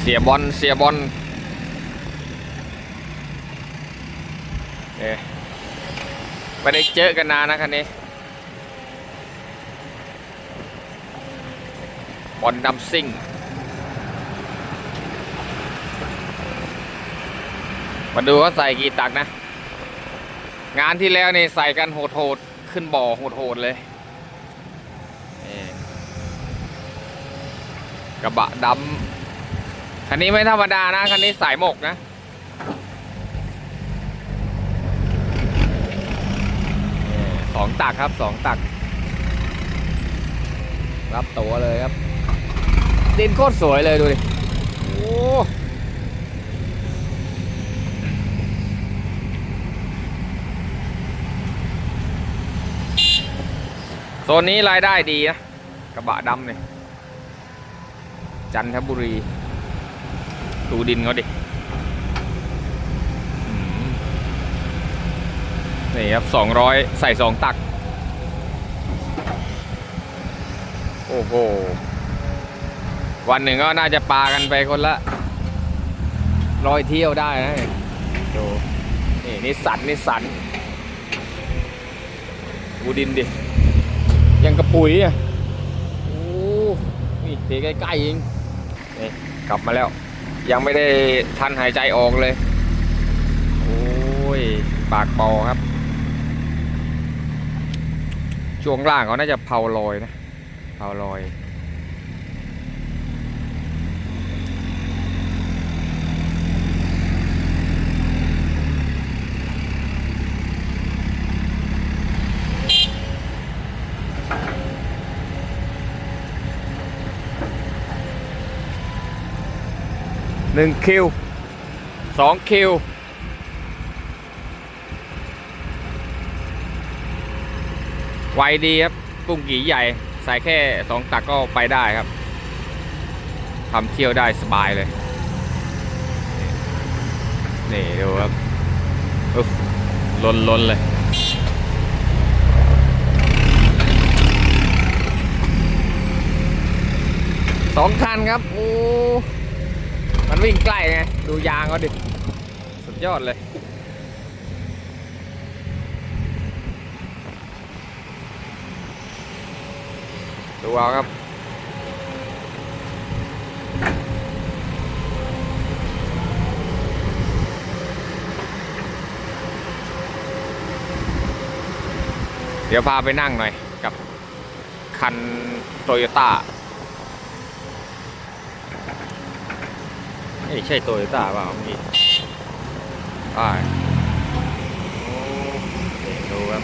เสียบอลเสียบอลเอ๊ไม่ได้เจอกันนานนะคันนี้บอลดำซิ่ง มาดูว่าใส่กี่ตักนะ งานที่แล้วนี่ใส่กันโหดๆ ขึ้นบ่อโหดๆเลยกระบะดำ คันนี้ไม่ธรรมดานะ คันนี้สายหมกนะ สองตักครับสองตัก รับตัวเลยครับ ดินโคตรสวยเลยดูดิ โอ้โซนนี้รายได้ดีนะ กระบะดำเนี่ยจันทบุรี ดูดินเขาดินี่ครับสองร้อยใส่สองตัก โอ้โห วันหนึ่งก็น่าจะปากันไปคนละร้อยเที่ยวได้นะดูนี่นิสสันนิสสันดูดินดิ ยังกระปุ๋ยอะ โอ้นี่เทใกล้ๆเองนี่กลับมาแล้ว ยังไม่ได้ทันหายใจออกเลย โอ้ย ปากปอครับ ช่วงล่างเขาน่าจะเผาลอยนะ เผาลอย หนึ่งคิวสองคิวไวดีครับกุ้งกี่ใหญ่ ใส่แค่สองตักก็ไปได้ครับทำเที่ยวได้สบายเลย นี่ดูครับอุ๊บล้นล้นเลย สองคันครับ โอ้ มันวิ่งใกล้ไง ดูยางเขาดิ สุดยอดเลย ดูเอาครับเดี๋ยวพาไปนั่งหน่อยกับคันโตโยต้า ไม่ใช่โตโยต้าเปล่าเมื่อกี้อ่าโอ้นี่ดูครับ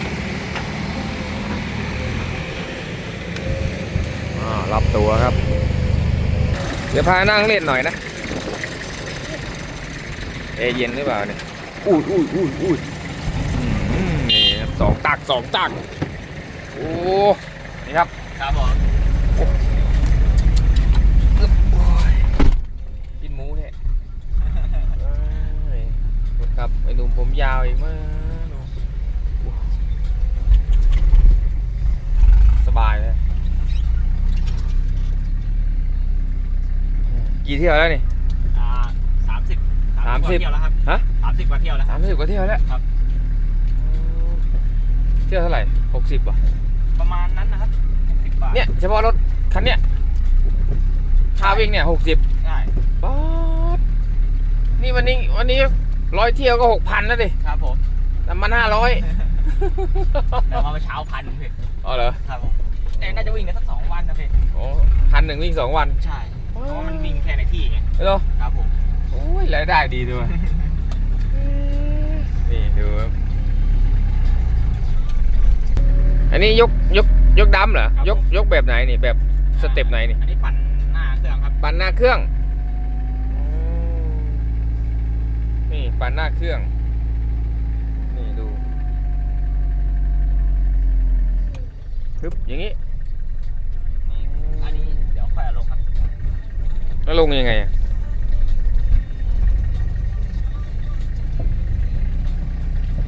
อ่ารับตัวครับ เดี๋ยวพานั่งเล่นหน่อยนะเอเย็นหรือเปล่าเนี่ยอุ้ยอุ้ยอุ้ยอุ้ยนี่ครับสองตักสองตัก โอ้ นี่ครับ ครับผม กินหมูเนี่ย เอ้ย ครับไอ้หนุ่มผมยาวอีกมากดูสบายเลย กี่เที่ยวแล้วนี่อ่าสามสิบสามสิบเที่ยวแล้วครับฮะสามสิบกว่าเที่ยวแล้วคสารับมสิบกว่าเที่ยวแล้วครับเที่ยวเท่าไหร่หกสิบว่ะประมาณนั้นนะครับหกสิบบาทเนี่ยเฉพาะรถคันเนี้ยค่าวิ่งเนี่ยหกสิบใช่ป๊าดนี่วันนี้วันนี้ ร้อยเที่ยวก็หกพันแล้วดิครับผมน้ำมันห้าร้อยเดี๋ยวมาเช้าพันพี่อ๋อเหรอครับผมแต่น่าจะวิ่งได้สักสองวันนะพี่โอ้พันหนึ่งวิ่งสองวันใช่เพราะว่ามันวิ่งแค่ในที่ไงเหรอครับผมโอ้ยรายได้ดีด้วยนี่ดูครับอันนี้ยกยกยกดำเหรอยกยกแบบไหนนี่แบบสเต็ปไหนนี่อันนี้ปั่นหน้าเครื่องครับปั่นหน้าเครื่อง นี่ปั่นหน้าเครื่อง นี่ดูฮึบอย่างนี้นี่อันนี้เดี๋ยวค่อยเอาลงครับ แล้วลงยังไงอะ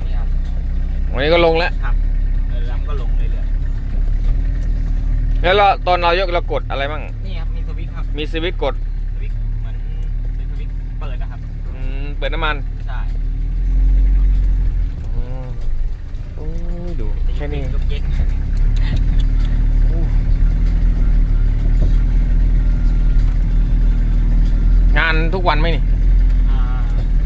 นี่ครับวันนี้ก็ลงแล้ว ครับแล้วมันก็ลงเรื่อยแล้วเราตอนเรายกเรากดอะไรมั่งๆนี่ครับมีสวิตช์ครับ มีสวิตช์กด สวิตช์เหมือน เปิดน้ำมันใช่อืมโอ้ยดูแค่นี้ลูกเย็กงานทุกวันไหมนี่อ่า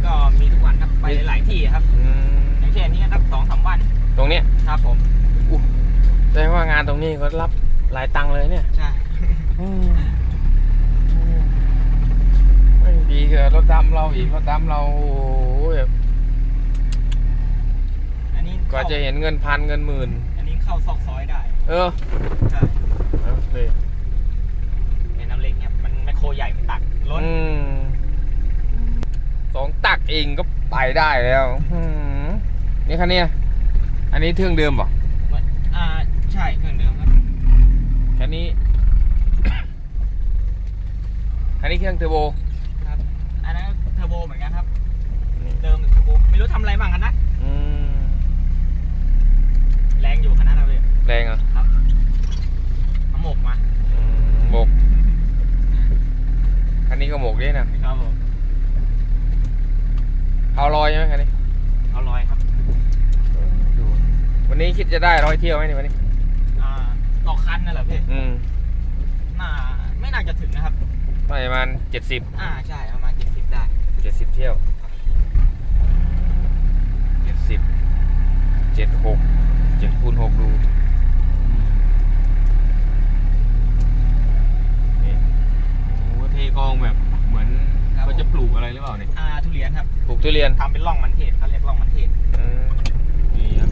ก็มีทุกวันครับไปหลายๆที่ครับ อืมอย่างเช่นอันนี้ก็รับสองสามวันตรงเนี้ยครับผม แสดงว่างานตรงนี้เขารับหลายตังค์เลยเนี่ยใช่ อืมอืมไม่ดีเถอะ รถดำเราอีกรถดำเราโอ้ยอันนี้กว่าจะเห็นเงินพันเงินหมื่น อันนี้เข้าซอกซอยได้เออใช่เอาเลยในน้ำเล็กเนี่ยมันแมคโครใหญ่ไม่ตักล้นอืมสองตักเองก็ไปได้แล้วอืมนี่คันเนี้ยอันนี้เทื่องเดิมป่ะอ่าใช่เครื่องเดิมครับคันนี้ คันนี้เครื่องเทอร์โบครับ อันนั้นเทอร์โบเหมือนกันครับ นี่ เดิมเทอร์โบ ไม่รู้ทำอะไรบ้างกันนะ อืมแรงอยู่ขนาดนั้นเลยแรงเหรอะครับเอาหมกมาหมกคันนี้ก็หมกด้วยนะ ครับผมเอาลอยใช่ไหมคันนี้เอาลอยครับดูวันนี้คิดจะได้ร้อยเที่ยวไหมนี่วันนี้ อ่าต่อคันน่ะเหรอพี่อืมน่าไม่น่าจะถึงนะครับ ประมาณเจ็ดสิบอ่าใช่ประมาณเจ็ดสิบได้ เจ็ดสิบเที่ยวเจ็ดสิบ เจ็ดหกเจ็ดคูณหกดูนี่โอ้โหเทกองแบบเหมือนเขาจะปลูกอะไรหรือเปล่าเนี่ยอ่าทุเรียนครับปลูกทุเรียนทำเป็นร่องมันเทศเขาเรียกร่องมันเทศอืมนี่ครับ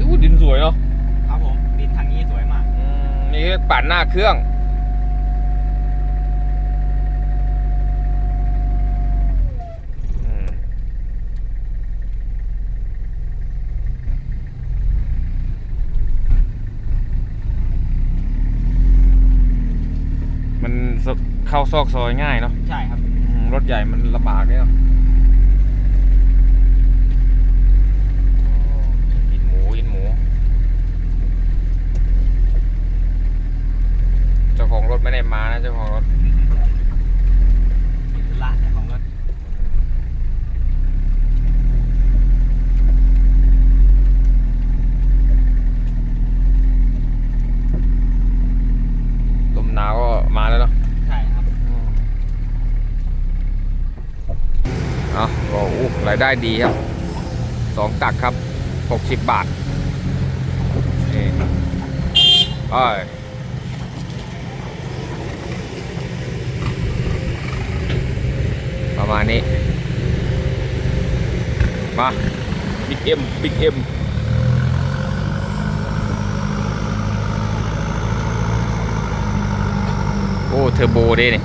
ดูดินสวยเนาะครับผมดินทางนี้สวยมาก อืมนี่ปั่นหน้าเครื่อง อืมมันส เข้าซอกซอยง่ายเนาะใช่ครับอืมรถใหญ่มันลำบากเนี่ยเนาะกินหมูกินหมู เจ้าของรถไม่ได้มานะเจ้าของรถ นี่คือละเจ้าของรถ ลมหนาวก็มาแล้วเนาะ ใช่ครับ เอาก็อู้ รายได้ดีครับสองตักครับหกสิบบาทนี่ไปประมาณนี้ มาบิ๊กเอ็มบิ๊กเอ็มโอ้ เทอร์โบด้นี่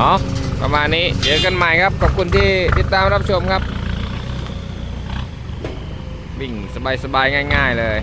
อ๋อ ประมาณนี้ เจอกันใหม่ครับ ขอบคุณที่ติดตามรับชมครับ วิ่งสบายๆ ง่าย ๆ เลย